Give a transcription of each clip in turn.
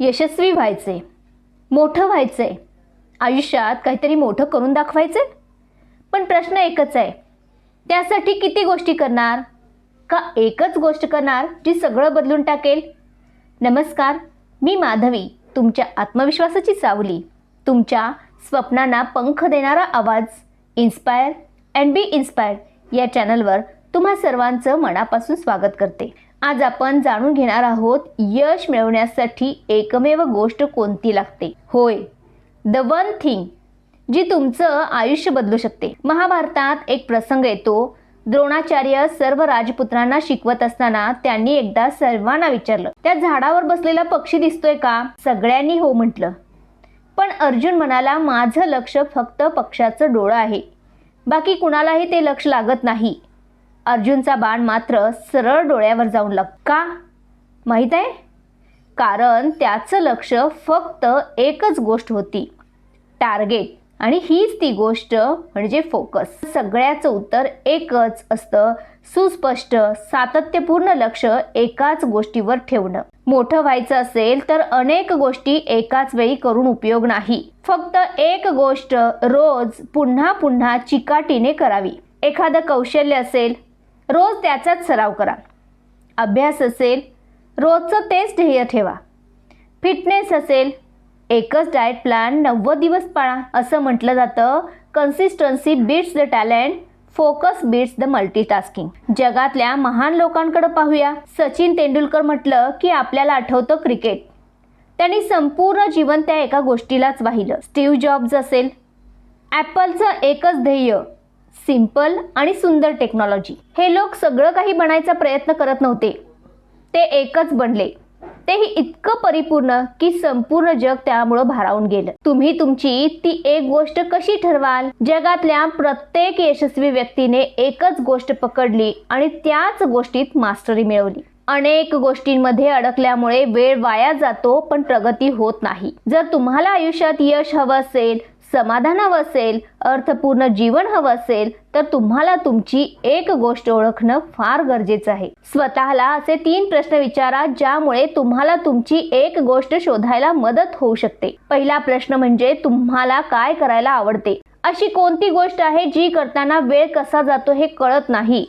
यशस्वी व्हायचे मोठं व्हायचंय आयुष्यात काहीतरी मोठं करून दाखवायचे? पण प्रश्न एकच आहे त्यासाठी किती गोष्टी करणार? का एकच गोष्ट करणार जी सगळं बदलून टाकेल? नमस्कार मी माधवी तुमच्या आत्मविश्वासाची सावली तुमच्या स्वप्नांना पंख देणारा आवाज इन्स्पायर अँड बी इन्स्पायर्ड या चॅनलवर तुम्हा सर्वांचं मनापासून स्वागत करते. आज आपण जाणून घेणार आहोत यश मिळवण्यासाठी एकमेव गोष्ट कोणती लागते? होय द वन थिंग जी तुमचं आयुष्य बदलू शकते. महाभारतात एक प्रसंग येतो द्रोणाचार्य सर्व राजपुत्रांना शिकवत असताना त्यांनी एकदा सर्वांना विचारलं त्या झाडावर बसलेला पक्षी दिसतोय का? सगळ्यांनी हो म्हटलं. पण अर्जुन म्हणाला माझं लक्ष फक्त पक्षाचं डोळं आहे. बाकी कुणालाही ते लक्ष लागत नाही. अर्जुनचा बाण मात्र सरळ डोळ्यावर जाऊन लाग का? माहीत आहे? कारण त्याचं लक्ष फक्त एकच गोष्ट होती. टार्गेट. आणि हीच ती गोष्ट म्हणजे फोकस. सगळ्याचं उत्तर एकच असतं. सुस्पष्ट सातत्यपूर्ण लक्ष एकाच गोष्टीवर ठेवणं. मोठं व्हायचं असेल तर अनेक गोष्टी एकाच वेळी करून उपयोग नाही. फक्त एक गोष्ट रोज पुन्हा पुन्हा चिकाटीने करावी. एखादं कौशल्य असेल रोज त्याचाच सराव करा. अभ्यास असेल रोजचं तेच ध्येय ठेवा. फिटनेस असेल एकच डाएट प्लॅन नव्वद दिवस पाळा असं म्हटलं जातं. Consistency beats the talent focus beats the multitasking जगातल्या महान लोकांकडे पाहूया. सचिन तेंडुलकर म्हटलं की आपल्याला आठवतं क्रिकेट त्यांनी संपूर्ण जीवन त्या एका गोष्टीलाच वाहिलं. स्टीव्ह जॉब्स असेल. ॲपलचं एकच ध्येय सिंपल आणि सुंदर टेक्नॉलॉजी. हे लोक सगळं काही बनायचा प्रयत्न करत नव्हते. ते एकच बनले. तेही इतकं परिपूर्ण की संपूर्ण जग त्यामुळं भारावून गेलं. तुम्ही तुमची ती एक गोष्ट कशी ठरवाल? जगातल्या प्रत्येक यशस्वी व्यक्तीने एकच गोष्ट पकडली आणि त्याच गोष्टीत मास्टरी मिळवली. अनेक गोष्टींमध्ये अडकल्यामुळे वेळ वाया जातो पण प्रगती होत नाही. जर तुम्हाला आयुष्यात यश हवं असेल समाधान हवं असेल अर्थपूर्ण जीवन हवं असेल तर तुम्हाला तुमची एक गोष्ट ओळखणं फार गरजेचं आहे. स्वतःला असे तीन प्रश्न विचारा ज्यामुळे तुम्हाला तुमची एक गोष्ट शोधायला मदत होऊ शकते. पहिला प्रश्न म्हणजे तुम्हाला काय करायला आवडते? अशी कोणती गोष्ट आहे जी करताना वेळ कसा जातो हे कळत नाही.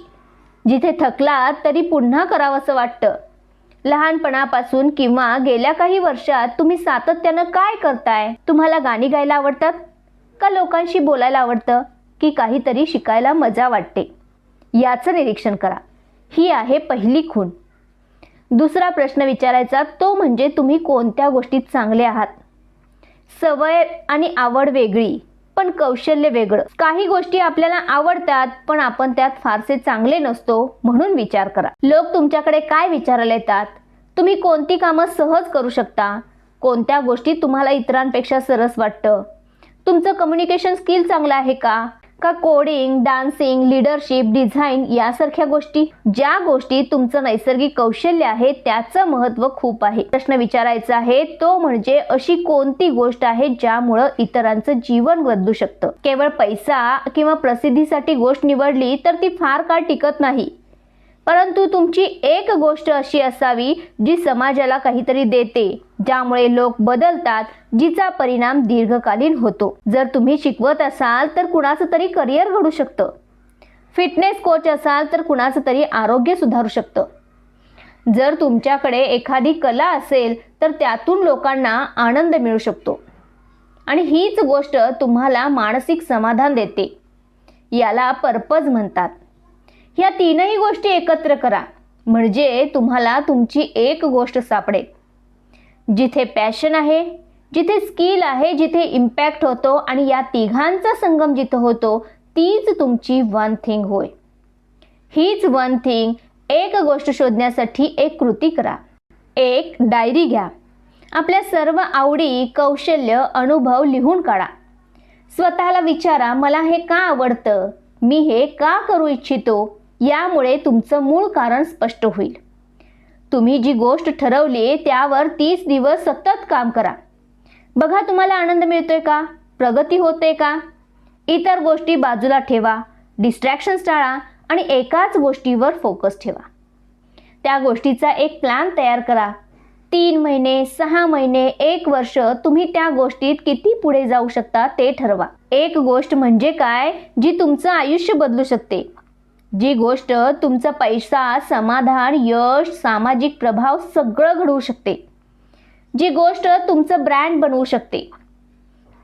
जिथे थकलात तरी पुन्हा करावंसं वाटतं. लहानपणापासून किंवा गेल्या काही वर्षात तुम्ही सातत्यानं काय करताय? तुम्हाला गाणी गायला आवडतात? का लोकांशी बोलायला आवडतं? की काहीतरी शिकायला मजा वाटते? याचं निरीक्षण करा. ही आहे पहिली खूण. दुसरा प्रश्न विचारायचा तो म्हणजे तुम्ही कोणत्या गोष्टीत चांगले आहात? सवय आणि आवड वेगळी. पण कौशल्य वेगळं. काही गोष्टी आपल्याला आवडतात पण आपण त्यात फारसे चांगले नसतो म्हणून विचार करा. लोक तुमच्याकडे काय विचारायला येतात? तुम्ही कोणती कामं सहज करू शकता? कोणत्या गोष्टी तुम्हाला इतरांपेक्षा सरस वाटतं? तुमचं कम्युनिकेशन स्किल चांगलं आहे का? का कोडिंग डान्सिंग लिडरशिप डिझाईन यासारख्या गोष्टी? ज्या गोष्टी तुमचं नैसर्गिक कौशल्य आहे त्याचं महत्त्व खूप आहे. प्रश्न विचारायचा आहे तो म्हणजे अशी कोणती गोष्ट आहे ज्यामुळं इतरांचं जीवन बदलू शकतं? केवळ पैसा किंवा प्रसिद्धीसाठी गोष्ट निवडली तर ती फार काळ टिकत नाही. परंतु तुमची एक गोष्ट अशी असावी जी समाजाला काहीतरी देते. ज्यामुळे लोक बदलतात जिचा परिणाम दीर्घकालीन होतो. जर तुम्ही शिकवत असाल तर कुणाचं तरी करिअर घडू शकतं. फिटनेस कोच असाल तर कुणाचं तरी आरोग्य सुधारू शकतं. जर तुमच्याकडे एखादी कला असेल तर त्यातून लोकांना आनंद मिळू शकतो. आणि हीच गोष्ट तुम्हाला मानसिक समाधान देते. याला पर्पज म्हणतात. ह्या तीनही गोष्टी एकत्र करा. म्हणजे तुम्हाला तुमची एक गोष्ट सापडेल. जिथे पॅशन आहे जिथे स्किल आहे जिथे इम्पॅक्ट होतो आणि या तिघांचा संगम जिथं होतो तीच तुमची वन थिंग होय. हीच वन थिंग एक गोष्ट शोधण्यासाठी एक कृती करा. एक डायरी घ्या. आपल्या सर्व आवडी कौशल्य अनुभव लिहून काढा. स्वतःला विचारा मला हे का आवडतं? मी हे का करू इच्छितो? यामुळे तुमचं मूळ कारण स्पष्ट होईल. तुम्ही जी गोष्ट ठरवली त्यावर तीस दिवस सतत काम करा. बघा तुम्हाला आनंद मिळतोय का? प्रगती होते का? इतर गोष्टी बाजूला ठेवा डिस्ट्रॅक्शन्स टाळा आणि एकाच गोष्टीवर फोकस ठेवा. त्या गोष्टीचा एक प्लॅन तयार करा. तीन महिने सहा महिने एक वर्ष तुम्ही त्या गोष्टीत किती पुढे जाऊ शकता ते ठरवा. एक गोष्ट म्हणजे काय? जी तुमचं आयुष्य बदलू शकते. जी गोष्ट तुमचा पैसा समाधान यश सामाजिक प्रभाव सगळं घडवू शकते. जी गोष्ट तुमचं ब्रँड बनवू शकते.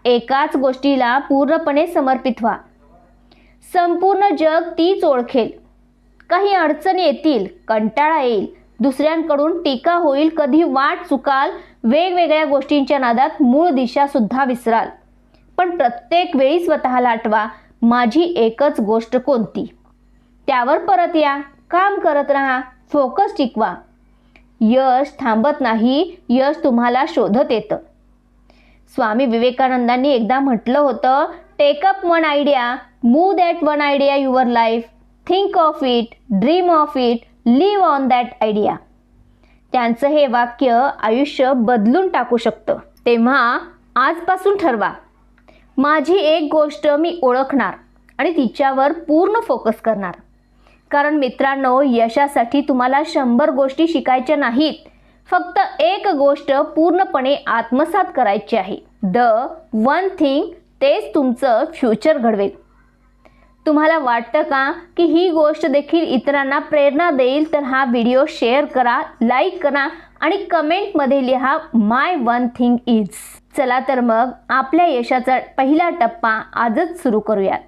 एकाच गोष्टीला पूर्णपणे समर्पित व्हा. संपूर्ण जग तीच ओळखेल. काही अडचणी येतील कंटाळा येईल दुसऱ्यांकडून टीका होईल कधी वाट चुकाल वेगवेगळ्या गोष्टींच्या नादात मूळ दिशा सुद्धा विसराल. पण प्रत्येक वेळी स्वतःला आठवा माझी एकच गोष्ट कोणती? त्यावर परत या. काम करत राहा. फोकस टिकवा. यश थांबत नाही. यश तुम्हाला शोधत येतं. स्वामी विवेकानंदांनी एकदा म्हटलं होतं take up one idea move that one idea your life think of it dream of it live on that idea त्यांचं हे वाक्य आयुष्य बदलून टाकू शकतं. तेव्हा आजपासून ठरवा. माझी एक गोष्ट मी ओळखणार आणि तिच्यावर पूर्ण फोकस करणार. कारण मित्रांनो यशासाठी तुम्हाला शंभर गोष्टी शिकायच्या नाहीत. फक्त एक गोष्ट पूर्णपणे आत्मसात करायची आहे. द वन थिंग तेच तुमचं फ्युचर घडवेल. तुम्हाला वाटतं का की ही गोष्ट देखील इतरांना प्रेरणा देईल? तर हा व्हिडिओ शेअर करा लाईक करा आणि कमेंटमध्ये लिहा माय वन थिंग इज चला तर मग आपल्या यशाचा पहिला टप्पा आजच सुरू करूयात.